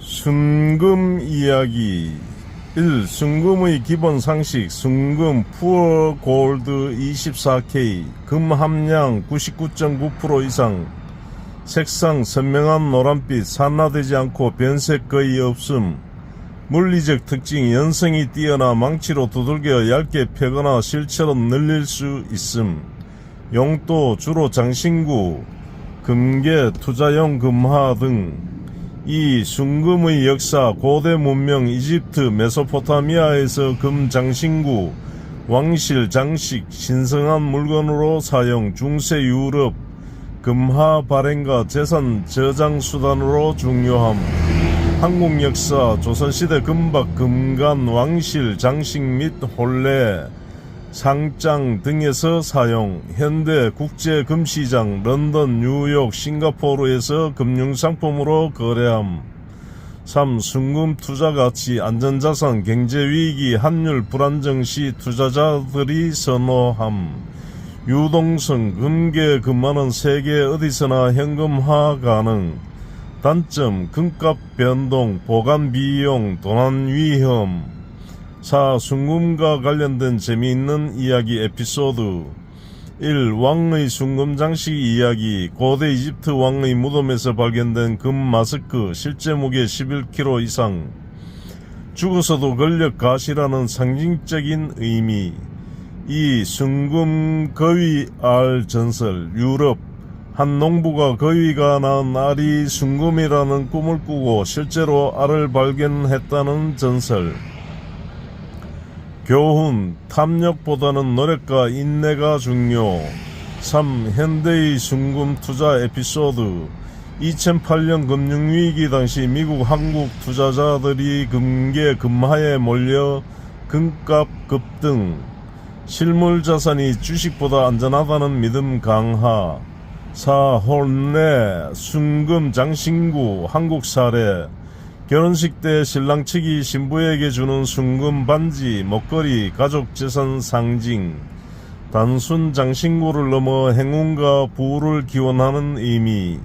순금 이야기. 1. 순금의 기본 상식 순금 푸어 골드 24K 금 함량 99.9% 이상. 색상 선명한 노란빛 산화되지 않고 변색 거의 없음. 물리적 특징 연성이 뛰어나 망치로 두들겨 얇게 펴거나 실처럼 늘릴 수 있음. 용도 주로 장신구 금괴 투자용 금화 등 이 순금의 역사 고대 문명 이집트 메소포타미아에서 금 장신구 왕실 장식 신성한 물건으로 사용 중세 유럽 금화 발행과 재산 저장 수단으로 중요함. 한국 역사 조선시대 금박 금간 왕실 장식 및 혼례 상장 등에서 사용, 현대 국제 금시장 런던, 뉴욕, 싱가포르에서 금융상품으로 거래함. 3. 순금 투자 가치, 안전자산, 경제위기, 환율 불안정 시 투자자들이 선호함. 유동성, 금괴, 금만은 세계 어디서나 현금화 가능. 단점, 금값 변동, 보관 비용, 도난 위험. 4. 순금과 관련된 재미있는 이야기 에피소드 1. 왕의 순금 장식 이야기 고대 이집트 왕의 무덤에서 발견된 금 마스크 실제 무게 11kg 이상 죽어서도 권력 가시라는 상징적인 의미 2. 순금 거위 알 전설 유럽 한 농부가 거위가 낳은 알이 순금이라는 꿈을 꾸고 실제로 알을 발견했다는 전설 교훈, 탐욕보다는 노력과 인내가 중요. 3. 현대의 순금 투자 에피소드 2008년 금융위기 당시 미국 한국 투자자들이 금괴 금화에 몰려 금값 급등 실물 자산이 주식보다 안전하다는 믿음 강화 4. 혼례, 순금 장신구 한국 사례 결혼식 때 신랑 측이 신부에게 주는 순금 반지, 목걸이, 가족 재산 상징. 단순 장신구를 넘어 행운과 부를 기원하는 의미.